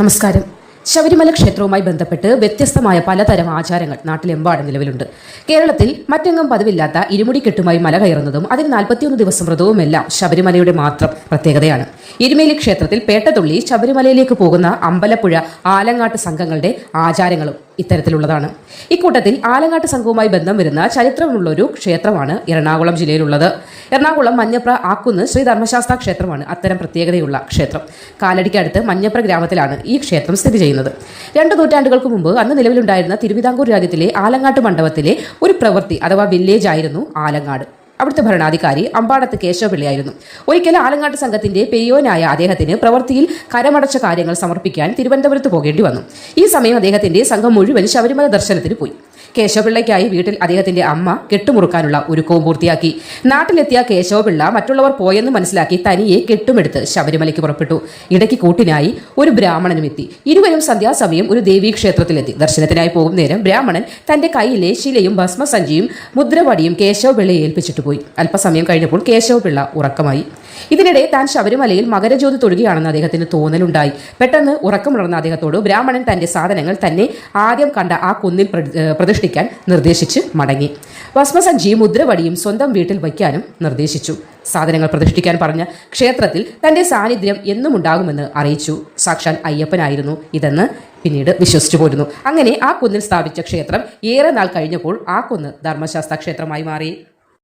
നമസ്കാരം. ശബരിമല ക്ഷേത്രവുമായി ബന്ധപ്പെട്ട് വ്യത്യസ്തമായ പലതരം ആചാരങ്ങൾ നാട്ടിലെമ്പാടും നിലവിലുണ്ട്. കേരളത്തിൽ മറ്റെങ്ങും പതിവില്ലാത്ത ഇരുമുടിക്കെട്ടുമായി മല കയറുന്നതും അതിന് നാൽപ്പത്തിയൊന്ന് ദിവസം വ്രതവുമെല്ലാം ശബരിമലയുടെ മാത്രം പ്രത്യേകതയാണ്. ഇരുമേലി ക്ഷേത്രത്തിൽ പേട്ടതുള്ളി ശബരിമലയിലേക്ക് പോകുന്ന അമ്പലപ്പുഴ ആലങ്ങാട്ട് സംഘങ്ങളുടെ ആചാരങ്ങളും ഇത്തരത്തിലുള്ളതാണ്. ഇക്കൂട്ടത്തിൽ ആലങ്ങാട്ട് സംഘവുമായി ബന്ധം വരുന്ന ചരിത്രമുള്ള ഒരു ക്ഷേത്രമാണ് എറണാകുളം ജില്ലയിലുള്ളത്. എറണാകുളം മഞ്ഞപ്ര ആക്കുന്ന് ശ്രീ ധർമ്മശാസ്ത്ര ക്ഷേത്രമാണ് അത്തരം പ്രത്യേകതയുള്ള ക്ഷേത്രം. കാലടിക്കടുത്ത് മഞ്ഞപ്ര ഗ്രാമത്തിലാണ് ഈ ക്ഷേത്രം സ്ഥിതി ചെയ്യുന്നത്. രണ്ട് നൂറ്റാണ്ടുകൾക്ക് മുമ്പ് അന്ന് നിലവിലുണ്ടായിരുന്ന തിരുവിതാംകൂർ രാജ്യത്തിലെ ആലങ്ങാട്ട് മണ്ഡപത്തിലെ ഒരു പ്രവൃത്തി അഥവാ വില്ലേജ് ആയിരുന്നു ആലങ്ങാട്. അവിടുത്തെ ഭരണാധികാരി അമ്പാടത്ത് കേശവപിള്ളയായിരുന്നു. ഒരിക്കൽ ആലങ്ങാട്ട് സംഘത്തിന്റെ പെരിയോനായ അദ്ദേഹത്തിന് പ്രവൃത്തിയിൽ കരമടച്ച കാര്യങ്ങൾ സമർപ്പിക്കാൻ തിരുവനന്തപുരത്ത് പോകേണ്ടി വന്നു. ഈ സമയം അദ്ദേഹത്തിന്റെ സംഘം മുഴുവൻ ശബരിമല ദർശനത്തിന് പോയി. കേശവപിള്ളയ്ക്കായി വീട്ടിൽ അദ്ദേഹത്തിന്റെ അമ്മ കെട്ടുമുറുക്കാനുള്ള ഒരുക്കവും പൂർത്തിയാക്കി. നാട്ടിലെത്തിയ കേശവപിള്ള മറ്റുള്ളവർ പോയെന്ന് മനസ്സിലാക്കി തനിയെ കെട്ടുമെടുത്ത് ശബരിമലയ്ക്ക് പുറപ്പെട്ടു. ഇടയ്ക്ക് കൂട്ടിനായി ഒരു ബ്രാഹ്മണനും എത്തി. ഇരുവരും സന്ധ്യാസമയം ഒരു ദേവീ ക്ഷേത്രത്തിലെത്തി. ദർശനത്തിനായി പോകും നേരം ബ്രാഹ്മണൻ തന്റെ കയ്യിലെ ശിലയും ഭസ്മസഞ്ചിയും മുദ്രവടിയും കേശവപിള്ളയെ ഏൽപ്പിച്ചിട്ട് പോയി. അല്പസമയം കഴിഞ്ഞപ്പോൾ കേശവപിള്ള ഉറക്കമായി. ഇതിനിടെ താൻ ശബരിമലയിൽ മകരജ്യോതി തൊഴുകയാണെന്ന് അദ്ദേഹത്തിന് തോന്നലുണ്ടായി. പെട്ടെന്ന് ഉറക്കമുണർന്ന അദ്ദേഹത്തോട് ബ്രാഹ്മണൻ തന്റെ സാധനങ്ങൾ തന്നെ ആദ്യം കണ്ട ആ കുന്നിൽ പ്രതി- ഏഹ് നിർദ്ദേശിച്ച് മടങ്ങി. ഭസ്മസഞ്ചിയും മുദ്രവടിയും സ്വന്തം വീട്ടിൽ വയ്ക്കാനും നിർദ്ദേശിച്ചു. സാധനങ്ങൾ പ്രതിഷ്ഠിക്കാൻ പറഞ്ഞ ക്ഷേത്രത്തിൽ തന്റെ സാന്നിധ്യം എന്നും ഉണ്ടാകുമെന്ന് അറിയിച്ചു. സാക്ഷാൽ അയ്യപ്പനായിരുന്നു ഇതെന്ന് പിന്നീട് വിശ്വസിച്ചു പോരുന്നു. അങ്ങനെ ആ കുന്നിൽ സ്ഥാപിച്ച ക്ഷേത്രം ഏറെ നാൾ കഴിഞ്ഞപ്പോൾ ആ കുന്ന് ധർമ്മശാസ്ത്ര ക്ഷേത്രമായി മാറി.